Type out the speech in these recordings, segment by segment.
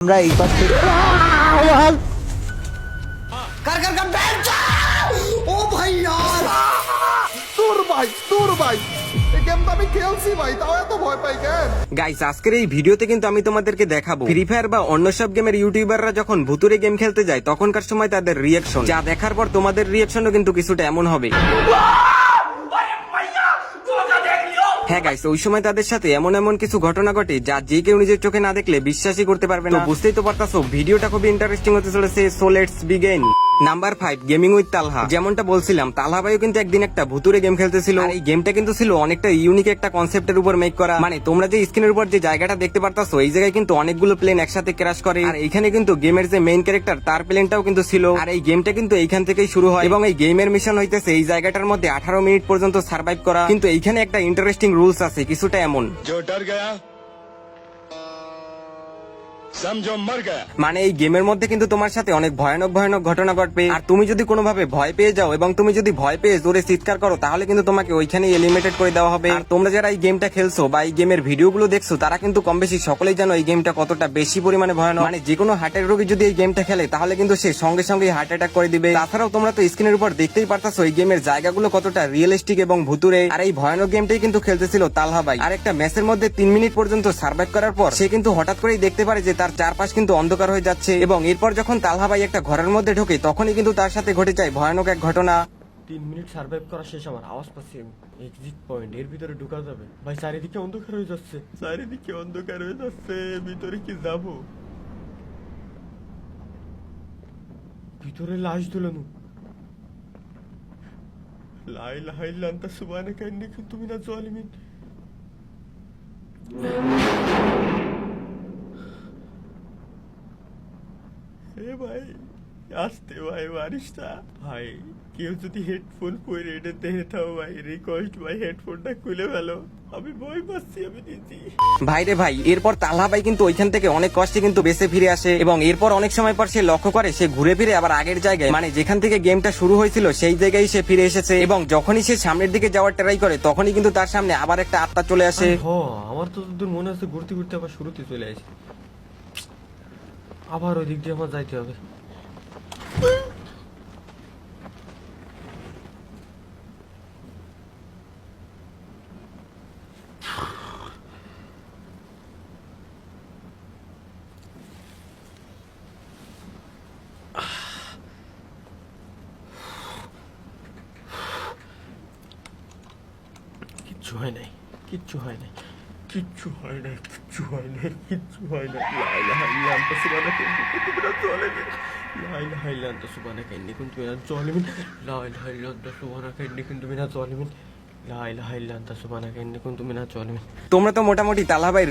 আমরা এই পাশ থেকে ও ভাই यार দূর ভাই দূর ভাই। গাইস আজকের এই ভিডিওতে কিন্তু আমি তোমাদেরকে দেখাবো। ফ্রি ফায়ার বা অন্য সব গেমের ইউটিউবাররা যখন ভুতুরে গেম খেলতে যায় তখনকার সময় তাদের রিয়াকশন যা দেখার পর তোমাদের রিয়াকশনও কিন্তু কিছুটা এমন হবে। হ্যাঁ গাইস ওই সময় তাদের সাথে এমন এমন কিছু ঘটনা ঘটে যা যে কেউ নিজের চোখে না দেখলে বিশ্বাসই করতে পারবে না। বুঝতেই তো পারতাছো, ভিডিওটা খুবই ইন্টারেস্টিং হতে চলেছে so let's begin number five gaming with Talha যেমনটা বলছিলাম তালহা ভাইও কিন্তু একদিন একটা ভুতুরে গেম খেলতেছিল। এই গেমটা কিন্তু ছিল অনেকটা ইউনিক একটা কনসেপ্টের উপর মেক করা। মানে তোমরা যে স্ক্রিনের উপর যে জায়গাটা দেখতে পারতাছো, এই জায়গায় কিন্তু অনেকগুলো প্লেন একসাথে ক্রাশ করে। আর এইখানে কিন্তু গেমের যে মেইন ক্যারেক্টার তার প্লেনটাও কিন্তু ছিল। আর এই গেমটা কিন্তু এইখান থেকেই শুরু হয়। এবং এই গেমের মিশন হইতেছে এই জায়গাটার মধ্যে আঠারো মিনিট পর্যন্ত সার্ভাইভ করা। কিন্তু এইখানে একটা ইন্টারেস্টিং রুলস আছে, কিছুটা এমন। মানে এই গেমের মধ্যে কিন্তু তোমার সাথে অনেক ভয়ানক ভয়ানক ঘটনা ঘটবে। আর তুমি যদি কোনোভাবে ভয় পেয়ে যাও এবং তুমি যদি ভয় পেয়ে জোরে চিৎকার করো, তাহলে কিন্তু তোমাকে ওইখানে এলিমিনেটেড করে দেওয়া হবে। আর তোমরা যারা এই গেমটা খেলছো বা এই গেমের ভিডিওগুলো দেখছ, তারা কিন্তু কম বেশি সকলেই জানো এই গেমটা কতটা বেশি পরিমাণে ভয়ানক। মানে যে কোনো হার্টের রোগী যদি এই গেমটা খেলে, তাহলে কিন্তু সে সঙ্গে সঙ্গে হার্ট অ্যাটাক করে দিবে। তাছাড়াও তোমরা তো স্ক্রিনের উপর দেখতেই পারতাছো এই গেমের জায়গাগুলো কতটা রিয়েলিস্টিক এবং ভুতুরে আর এই ভয়ানক গেমটাই কিন্তু খেলতেছিল তালহা ভাই। আর একটা ম্যাচের মধ্যে তিন মিনিট পর্যন্ত সার্ভাইভ করার পর, সে কিন্তু হঠাৎ করেই দেখতে পারে যে তার চারপাশ কিন্তু অন্ধকার হয়ে যাচ্ছে এবং এরপর যখন তালহা ভাই একটা ঘরের মধ্যে ঢোকে তখনই কিন্তু তার সাথে ঘটে যায় ভয়ানক এক ঘটনা। তিন মিনিট সার্ভাইভ করা শেষ আমার আওয়াজ পাচ্ছি এক্সিট পয়েন্ট এর ভিতরে ঢুকা যাবে। ভাই চারিদিকে অন্ধকার হয়ে যাচ্ছে। চারিদিকে অন্ধকার হয়ে যাচ্ছে ভিতরে কি যাব? ভিতরে লাশ দুলানো। লাই লাই লান্তা সুবানে কান্নি তুমি না জলিমিন এ ভাই আসতে ভাই বারিশটা ভাই কেউ যদি হেডফোন পরে এটা দেখে থাও ভাই রিকোয়েস্ট ভাই হেডফোনটা খুলে ফেলো। আমি ভয় পাচ্ছি আমি নিজে ভাই রে ভাই এরপর তালহা ভাই কিন্তু ওইখান থেকে অনেক কষ্টে কিন্তু বেঁচে ফিরে আসে এবং এরপর অনেক সময় পর সে লক্ষ্য করে সে ঘুরে ফিরে আবার আগের জায়গায়। মানে যেখান থেকে গেমটা শুরু হয়েছিল সেই জায়গায় সে ফিরে এসেছে এবং যখনই সে সামনের দিকে যাওয়ার ট্রাই করে তখনই কিন্তু তার সামনে আবার একটা আত্মা চলে আসে। হ আমার তো মনে আছে ঘুরতে ঘুরতে আবার শুরুতে চলে আসি। আবার ওই দিক দিয়ে আমার যাইতে হবে। কিচ্ছু হয় নাই কিচ্ছু হয় নাই। কিচ্ছু হয় না কিচ্ছু হয় না কিচ্ছু হয় না লাইলা হাইলাম তো সুবানা কেন্দ্রে কিন্তু বিনা চলেনি লাইলা হাইলাম তো সুবানা কেন্দ্রে কিন্তু বিনা চলেনি লাইলা হাইলাম তো সুবানা কেন্দ্রে কিন্তু তোমরা তো মোটামুটি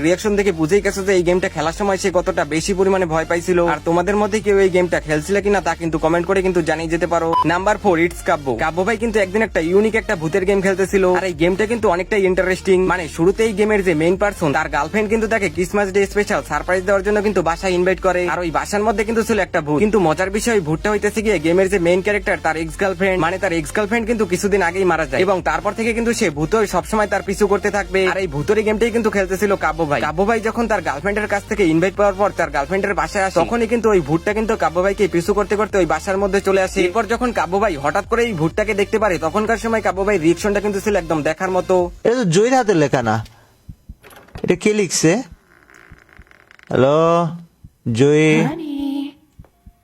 রিয়াকশন দেখে বুঝেই গেছো যে এই গেমটা খেলার সময় সে কতটা বেশি পরিমাণে ভয় পাইছিল। আর তোমাদের মধ্যে কেউ এই গেমটা খেলছিল কিনা তা কিন্তু কমেন্ট করে কিন্তু জানিয়ে যেতে পারো। Number four it's Kavya. Kavya ভাই কিন্তু একদিন একটা ইউনিক একটা ভূতের গেম খেলতেছিল। আর এই গেমটা কিন্তু অনেকটাই ইন্টারেস্টিং মানে শুরুতে এই গেমের যে মেইন পার্সন তার গার্লফ্রেন্ড কিন্তু তাকে ক্রিসমাস ডে স্পেশাল সারপ্রাইজ দেওয়ার জন্য কিন্তু বাসায় ইনভাইট করে। আর ওই বাসার মধ্যে কিন্তু ছিল একটা ভূত। কিন্তু মজার বিষয়, ভূতটা হইতেছে গিয়ে গেমের যে মেইন ক্যারেক্টার তার এক্স গার্লফ্রেন্ড মানে তার এক্স গার্লফ্রেন্ড কিন্তু কিছুদিন আগেই মারা যায়। এবং তারপর থেকে কিন্তু সে ভূত সবসময় তার পিছু করতে থাকবে। আর এই ভূতের গেমটাই কিন্তু খেলতেছিল কাব্য ভাই। কাব্য ভাই যখন তার গার্লফ্রেন্ডের কাছ থেকে ইনভাইট পাওয়ার পর তার গার্লফ্রেন্ডের বাসায় আসে তখনই কিন্তু ওই ভূতটা কিন্তু কাব্য ভাইকে পিছু করতে করতে ওই বাসার মধ্যে চলে আসে। এরপর যখন কাব্য ভাই হঠাৎ করে এই ভূতটাকে দেখতে পারে তখনকার সময় কাব্য ভাই রিয়েকশনটা কিন্তু ছিল একদম দেখার মতো। এটা তো জয়ের হাতে লেখা না। এটা কে লিখছে? হ্যালো? জয়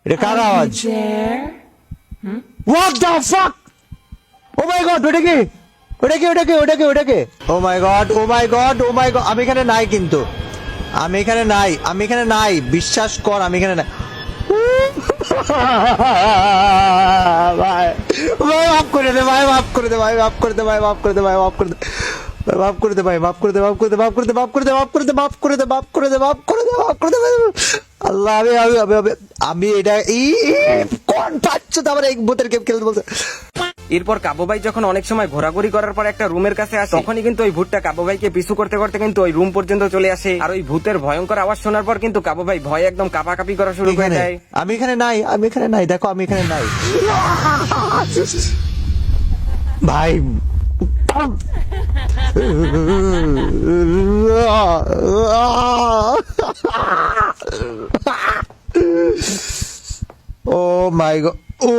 এটা কার আওয়াজ? What the fuck O my god ওটা কি? ওটা কি ওটা কি ওটা কি ওটা কি ও my God oh my God oh my God আমি এখানে নাই কিন্তু আমি এখানে নাই আমি এখানে নাই বিশ্বাস কর আমি এখানে নাই ভাই মাফ করে দে ভাই মাফ করে দে ভাই মাফ করে দে ভাই মাফ করে দে ভাই মাফ করে দে মাফ করে দে ভাই করে দে মাফ করে দে মাফ করে দে মাফ করে দে করে দে করে দে করে দে করে দে করে দে আল্লাহ আমি আমি আমি এটা এই- কোন পাচ্ছ তো আমার এই ভূতের গেম খেলতে বলছে এরপর কাবু ভাই যখন অনেক সময় ঘোরাঘুরি করার পর একটা রুমের কাছে আসে তখনই কিন্তু ওই ভূতটা কাবু ভাইকে পিছু করতে করতে কিন্তু ওই রুম পর্যন্ত চলে আসে। আর ওই ভূতের ভয়ঙ্কর আওয়াজ শোনার পর কিন্তু কাবু ভাই ভয় একদম কাপাকাপি করা শুরু করে দেয়। আমি এখানে নাই আমি এখানে নাই দেখো আমি এখানে নাই। ভাই ও my god oh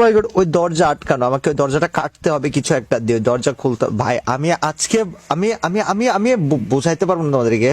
my god ওই দরজা আটকানো, আমাকে ওই দরজাটা কাটতে হবে কিছু একটা দিয়ে, দরজা খুলতে ভাই, আমি আজকে, আমি আমি আমি আমি বুঝাইতে পারব না তোমাদেরকে।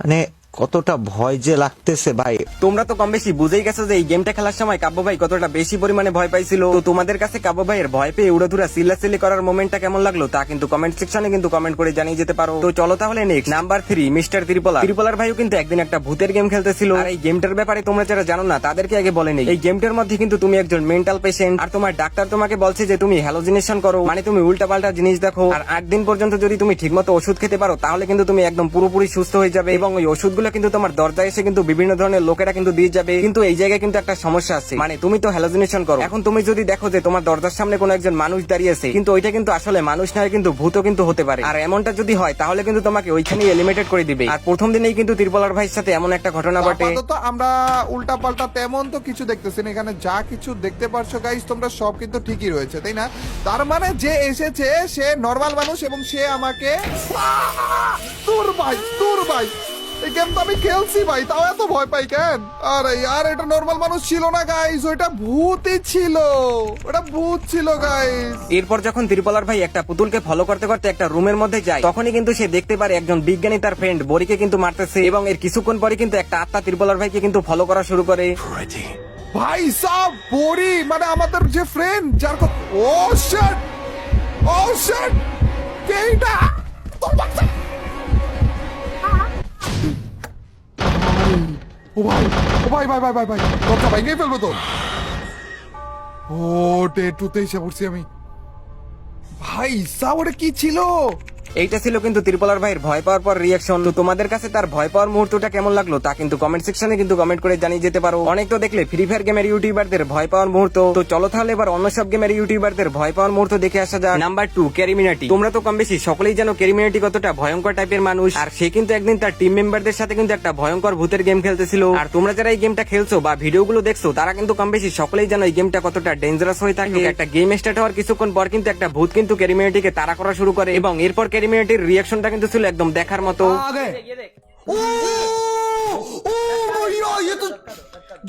মানে কতটা ভয় যে লাগতেছে ভাই। তোমরা তো কম বেশি বুঝেই গেছো যে এই গেমটা খেলার সময় কাব্য ভাই কতটা বেশি পরিমাণে ভয় পাইছিল। তো তোমাদের কাছে কাব্য ভাইয়ের ভয় পেয়ে উড়াধুরা সিল্লাসিল্লি করার মোমেন্টটা কেমন লাগল তা কিন্তু কমেন্ট সেকশনে কিন্তু কমেন্ট করে জানিয়ে যেতে পারো। তো চলো তাহলে next number three mister Tripla ত্রিপলার ভাইও কিন্তু একদিন একটা ভূতের গেম খেলতেছিল। আর এই গেমটার ব্যাপারে তোমরা যারা জানো না, তাদেরকে আগে বলে নেই। এই গেমটার মধ্যে কিন্তু তুমি একজন মেন্টাল পেশেন্ট আর তোমার ডাক্তার তোমাকে বলছে যে তুমি হ্যালোজিনেশন করো মানে তুমি উল্টা পাল্টা জিনিস দেখো। আর আট দিন পর্যন্ত যদি তুমি ঠিকমতো ওষুধ খেতে পারো, তাহলে কিন্তু তুমি একদম পুরোপুরি সুস্থ হয়ে যাবে এবং ওই ওষুধগুলো কিন্তু তোমার দরজায় এসে কিন্তু বিভিন্ন ধরনের লোকেরা কিন্তু দিয়ে যাবে। কিন্তু এই জায়গায় কিন্তু একটা সমস্যা আছে। মানে তুমি তো হ্যালোজিনেশন করো। এখন তুমি যদি দেখো যে তোমার দরজার সামনে কোনো একজন মানুষ দাঁড়িয়ে আছে, কিন্তু ওইটা কিন্তু আসলে মানুষ নয়, কিন্তু ভূতও কিন্তু হতে পারে। আর এমনটা যদি হয়, তাহলে কিন্তু তোমাকে ওইখানে এলিমিনেটেড করে দিবে। আর প্রথম দিনেই কিন্তু তিরপলার ভাইয়ের সাথে এমন একটা ঘটনা ঘটে। তো আমরা উল্টা পাল্টা তেমন তো কিছু দেখতেছি না। এখানে যা কিছু দেখতে পারছ গাইস তোমরা সব কিন্তু ঠিকই রয়েছে, তাই না? তার মানে যে এসেছে, সে নর্মাল মানুষ এবং সে আমাকে তোর ভাই তোর ভাই। এই গেম তো আমি খেলছি ভাই তাও এত ভয় পাই কেন? আরে यार এটা নর্মাল মানুষ ছিল না গাইস ওটা ভূতই ছিল। ওটা ভূত ছিল গাইস এরপর যখন ত্রিপলার ভাই একটা পুতুলকে ফলো করতে করতে একটা রুমের মধ্যে যায় তখনই কিন্তু সে দেখতে পারে একজন বিজ্ঞানী তার ফ্রেন্ড বরিকে কিন্তু মারতেছে এবং এর কিছুক্ষণ পরে কিন্তু একটা আত্মা ত্রিপলার ভাইকে কিন্তু ফলো করা শুরু করে। ভাই সাব বড়ি মানে আমাদের যে ফ্রেন্ড যার ও শিট ও শিট কেইটা ও ভাই ও ভাই ভাই ভাই ভাই ভাই, দরজা ভেঙে ফেলব তো। ও ডে টুতে এসে পড়ছি আমি। ভাই ওটা কি ছিল? এইটা ছিল কিন্তু ত্রিপলার ভাইয়ের ভয় পাওয়ার পর রিয়াকশন তো তোমাদের কাছে তার ভয় পাওয়ার মুহূর্তটা কেমন লাগল তা কিন্তু কমেন্ট সেকশনে কিন্তু কমেন্ট করে জানিয়ে যেতে পারো। অনেক তো দেখলে ফ্রি ফায়ার গেমের ইউটিউবারদের ভয় পাওয়ার মুহূর্ত। তো চলো তাহলে এবার অন্য সব গেমের ইউটিউবারদের ভয় পাওয়ার মুহূর্ত দেখে আসা যাক। নাম্বার টু ক্যারিমিনাটি তোমরা তো কম বেশি সকলেই জানো ক্যারিমিনাটি কতটা ভয়ঙ্কর টাইপের মানুষ। আর সে কিন্তু একদিন তার টিম মেম্বারদের সাথে কিন্তু একটা ভয়ঙ্কর ভূতের গেম খেলতেছিল। আর তোমরা যারা এই গেমটা খেলছো বা ভিডিওগুলো দেখছ তারা কিন্তু কম বেশি সকলেই জানো এই গেমটা কতটা ডেঞ্জারাস হয়ে থাকে। একটা গেম স্টার্ট হওয়ার কিছুক্ষণ পর কিন্তু একটা ভূত কিন্তু ক্যারিমিনাটিকে তাড়া করা শুরু করে। এবং এরপর ক্যারিমিনাটির রিয়াকশনটা কিন্তু ছিল একদম দেখার মতো आ गए ओ ओ भैया ये तो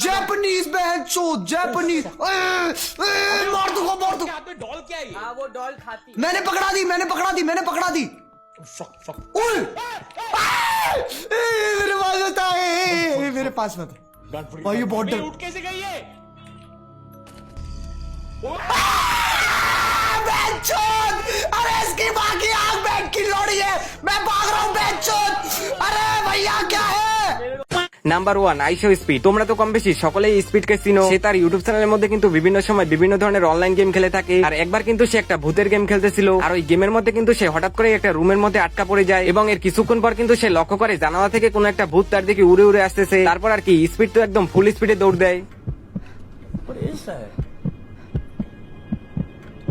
जापानीज बहन चो जापानीज मार दूंगा मार दूंगा डॉल क्या है वो डॉल खाती मैंने पकड़ा दी मैंने पकड़ा दी मैंने पकड़ा दी ओए! आ! ए, मेरे पास मत आ, ए, ए, ए, मेरे पास मत आ। भाई ये बहुत डर कैसे गई है अरे इसकी माँ की आग बैठ की लोड़ी है मैं भाग रहा हूँ बेचोद अरे भैया क्या है নাম্বার ওয়ান আইশো স্পিড তোমরা তো কম বেশি সকলেই স্পিডকে চিনো সে তার ইউটিউব চ্যানেলের মধ্যে কিন্তু বিভিন্ন সময় বিভিন্ন ধরনের অনলাইন গেম খেলে থাকে আর একবার কিন্তু সে একটা ভূতের গেম খেলতেছিল আর ওই গেমের মধ্যে কিন্তু সে হঠাৎ করে একটা রুমের মধ্যে আটকা পড়ে যায় এবং এর কিছুক্ষণ পর কিন্তু সে লক্ষ্য করে জানালা থেকে কোনো একটা ভূত তার দিকে উড়ে উড়ে আসতেছে তারপর আর কি স্পিড তো একদম ফুল স্পিডে দৌড় দেয় What is that?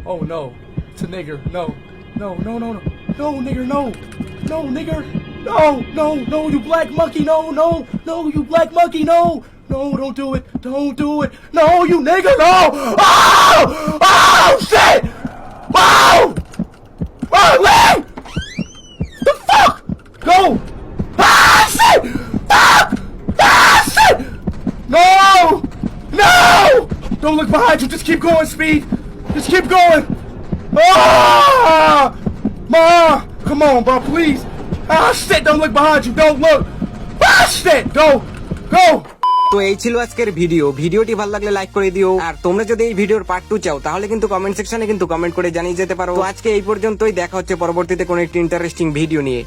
Oh no, A nigger. No, no, no, no, no, no, nigger, no, no, nigger, no, no, no, you black monkey, no, no, no, you black monkey, no, no, don't do it, don't do it, no, you nigger, no, oh, oh, shit, oh, oh, Lee, the fuck, no, ah, shit, ah, ah, shit, no, no, don't look behind you, just keep going, speed, just keep going, ah, ma, come on, bro, please, ah, shit, don't look behind you, don't look, ah, shit, go, go. তো এই ছিল আজকের video. ভিডিওটি ভালো লাগলে like করে দিও। আর তোমরা যদি এই ভিডিওর পার্ট টু চাও তাহলে কিন্তু কমেন্ট সেকশনে কিন্তু কমেন্ট করে জানিয়ে যেতে পারো। আজকে এই পর্যন্তই। দেখা হচ্ছে পরবর্তীতে কোনো একটি ইন্টারেস্টিং ভিডিও নিয়ে।